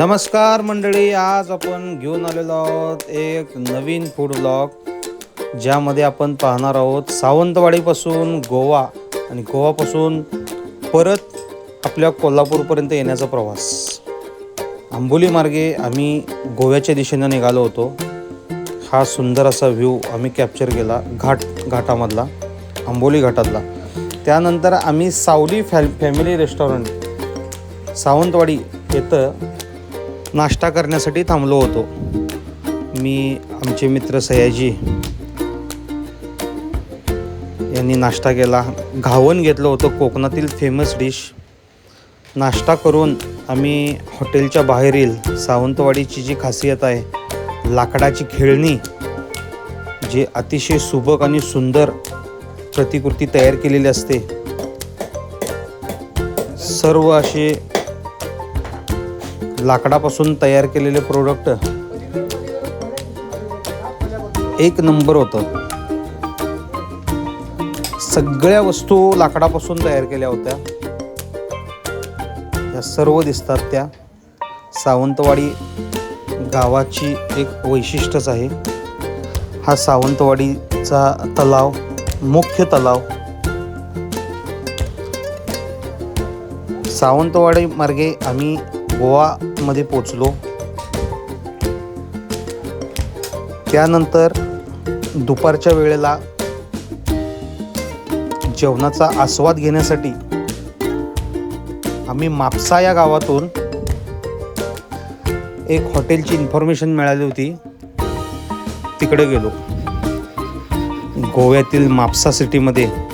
नमस्कार मंडळी आज आपण घेऊन आलेलो आहोत एक नवीन फूड ब्लॉग ज्यामध्ये आपण पाहणार आहोत सावंतवाडीपासून गोवा आणि गोवापासून परत आपल्या कोल्हापूरपर्यंत येण्याचा प्रवास. आंबोली मार्गे आम्ही गोव्याच्या दिशेनं निघालो होतो. हा सुंदर असा व्ह्यू आम्ही कॅप्चर केला घाट घाटामधला आंबोली घाटातला. त्यानंतर आम्ही सावली फॅ फॅमिली रेस्टॉरंट सावंतवाडी येतं नाश्ता करण्यासाठी थांबलो होतो. मी आमचे मित्र सयाजी यांनी नाश्ता केला. घावन घेतलं होतं कोकणातील फेमस डिश नाश्ता करून आम्ही हॉटेलच्या बाहेरील सावंतवाडीची जी खासियत आहे लाकडाची खेळणी जे अतिशय सुबक आणि सुंदर प्रतिकृती तयार केलेली असते सर्व असे लाकडापासून तयार केलेले प्रोडक्ट एक नंबर होतं. सगळ्या वस्तू लाकडापासून तयार केल्या होत्या. या सर्व दिसतात त्या. सावंतवाडी गावाची एक वैशिष्ट्यच आहे. हा सावंतवाडीचा तलाव मुख्य तलाव. सावंतवाडी मार्गे आम्ही गोवामध्ये पोचलो. त्यानंतर दुपारच्या वेळेला जेवणाचा आस्वाद घेण्यासाठी आम्ही मापसा या गावातून एक हॉटेलची इन्फॉर्मेशन मिळाली होती. तिकडे गेलो. गोव्यातील मापसा सिटीमध्ये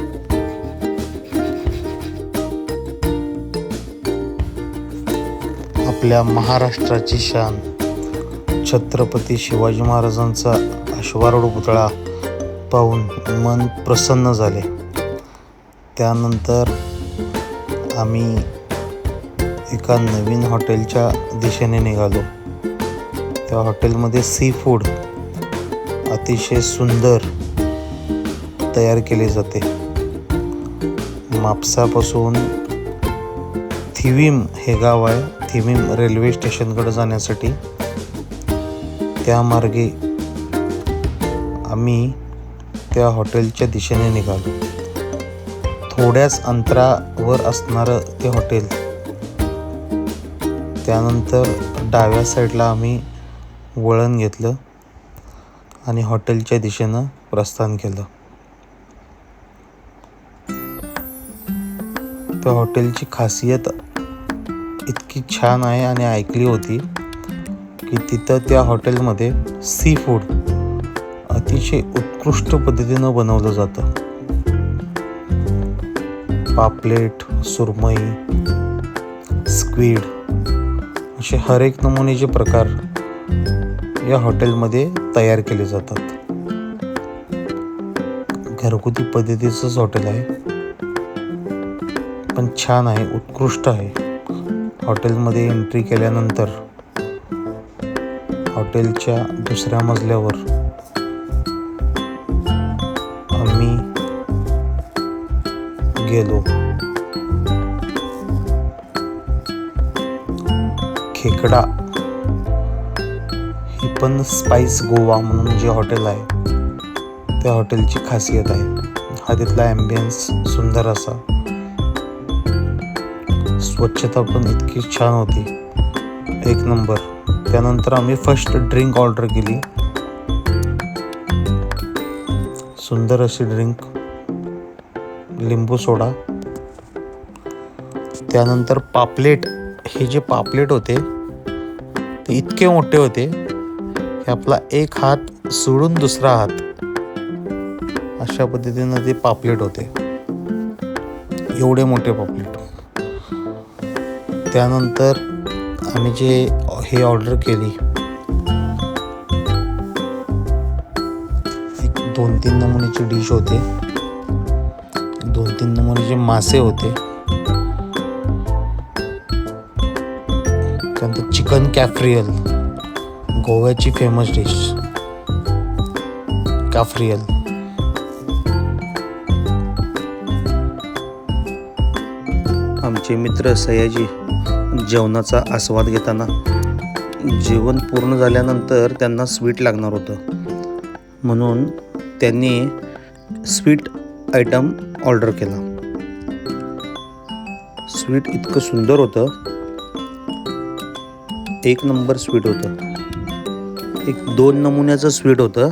आपल्या महाराष्ट्राची शान. छत्रपती शिवाजी महाराजांचा अश्वारूढ पुतळा पाहून मन प्रसन्न झाले. त्यानंतर आम्ही एका नवीन हॉटेलच्या दिशेने निघालो. त्या हॉटेलमध्ये सी फूड अतिशय सुंदर तयार केले जाते. मापसापासून थिविम हे गाव आहे. थिविम रेल्वे स्टेशनकडे जाण्यासाठी. त्या मार्गे आम्ही त्या हॉटेलच्या दिशेने निघालो. थोड्याच अंतरावर असणारं ते हॉटेल. त्यानंतर डाव्या साईडला आम्ही वळण घेतलं आणि हॉटेलच्या दिशेनं प्रस्थान केलं. त्या हॉटेलची खासियत इतकी छान आहे आणि ऐकली होती की तिथं त्या हॉटेलमध्ये सी फूड अतिशय उत्कृष्ट पद्धतीनं बनवलं जातं. पापलेट सुरमई स्क्वीड असे हर एक नमुनेचे प्रकार या हॉटेलमध्ये तयार केले जातात. घरगुती पद्धतीचंच हॉटेल आहे. पण छान आहे उत्कृष्ट आहे. हॉटेलमध्ये एंट्री केल्यानंतर हॉटेलच्या दुसऱ्या मजल्यावर आम्ही गेलो. खेकडा. ही पण स्पाइस गोवा म्हणून जे हॉटेल आहे त्या हॉटेलची खासियत आहे. हा तिथला ॲम्बियन्स सुंदर असा. स्वच्छता पण इतकी छान होती. एक नंबर. त्यानंतर आम्ही फर्स्ट ड्रिंक ऑर्डर केली. सुंदर अशी ड्रिंक लिंबू सोडा. त्यानंतर पापलेट. हे जे पापलेट होते ते इतके मोठे होते की आपला एक हात सोडून दुसरा हात. अशा पद्धतीनं ते पापलेट होते. एवढे मोठे पापलेट. त्यानंतर आम्ही जे हे ऑर्डर केली एक दोन तीन नमुनेची डिश होते. दोन तीन नमुनेचे मासे होते. त्यानंतर चिकन कॅफ्रियल गोव्याची फेमस डिश कॅफ्रियल. त्याचे मित्र सयाजी जेवणाचा आस्वाद घेताना जेवण पूर्ण झाल्यानंतर त्यांना स्वीट लागणार होतं. म्हणून त्यांनी स्वीट आयटम ऑर्डर केला. स्वीट इतकं सुंदर होतं. एक नंबर स्वीट होतं. एक दोन नमुन्याचं स्वीट होतं.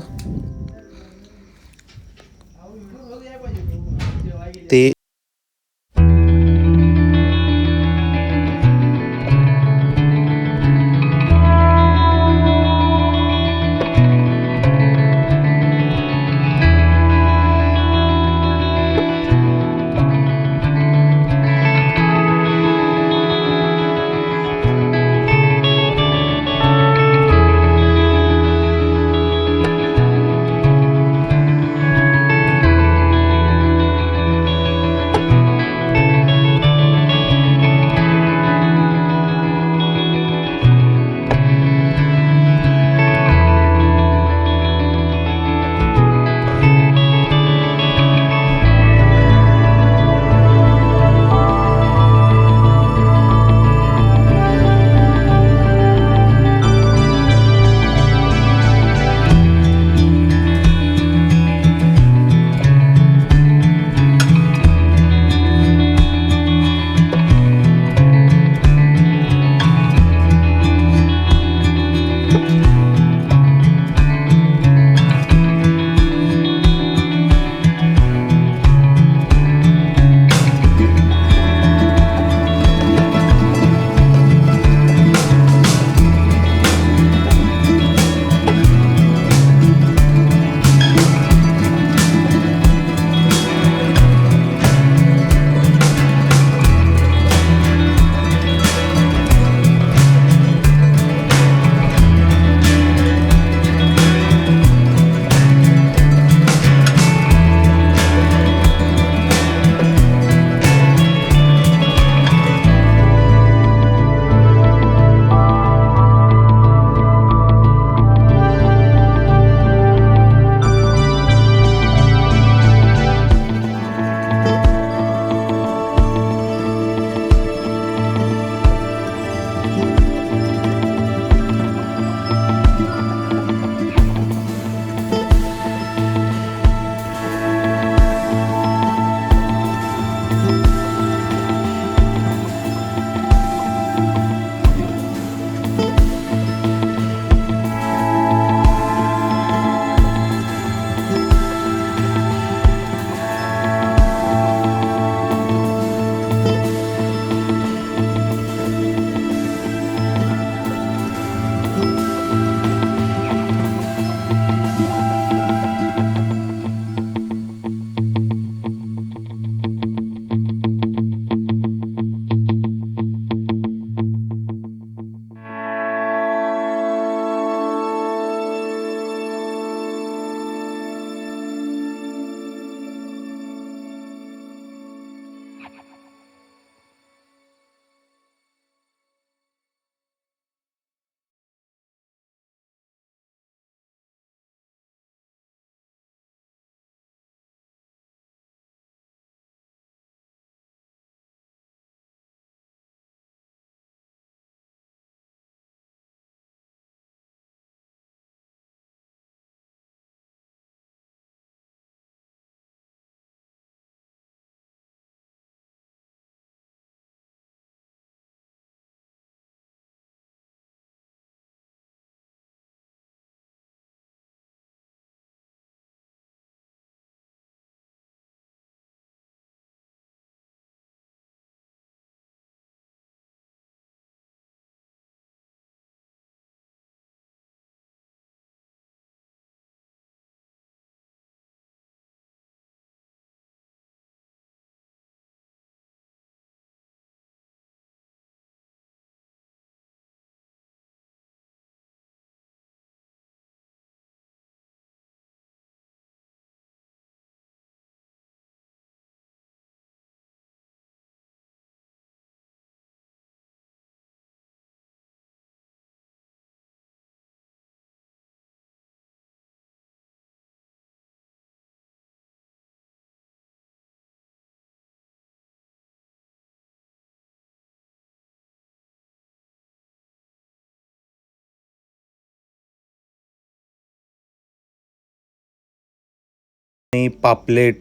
आणि पापलेट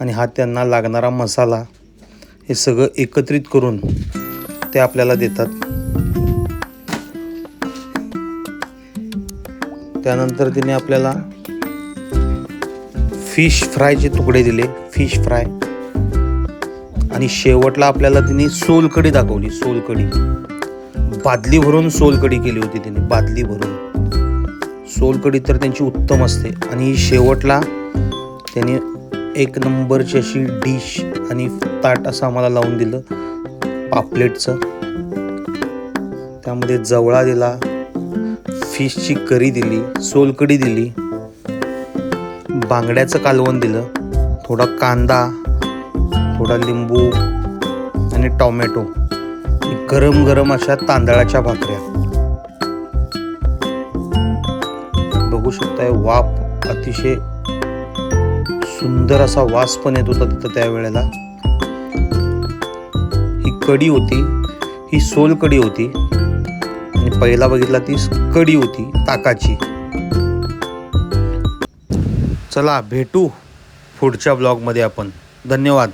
आणि हा त्यांना लागणारा मसाला हे सगळं एकत्रित करून ते आपल्याला देतात. त्यानंतर तिने आपल्याला फिश फ्रायचे तुकडे दिले फिश फ्राय. आणि शेवटला आपल्याला तिने सोलकडी दाखवली सोलकडी बादली भरून सोलकडी केली होती तिने बादली भरून. सोलकडी तर त्यांची उत्तम असते. आणि शेवटला त्याने एक नंबरची अशी डिश आणि ताट असं आम्हाला लावून दिलं पापलेटचं. त्यामध्ये जवळा दिला फिशची करी दिली सोलकडी दिली बांगड्याचं कालवण दिलं थोडा कांदा थोडा लिंबू आणि टॉमॅटो. गरम गरम अशा तांदळाच्या भाकऱ्या. बघू शकताय वाफ अतिशय सुंदर असा वास पण येत होता तिथं त्यावेळेला ही कडी होती ही सोल कडी होती. आणि पहिला बघितला ती कडी होती ताकाची. चला भेटू पुढच्या ब्लॉगमध्ये आपण. धन्यवाद.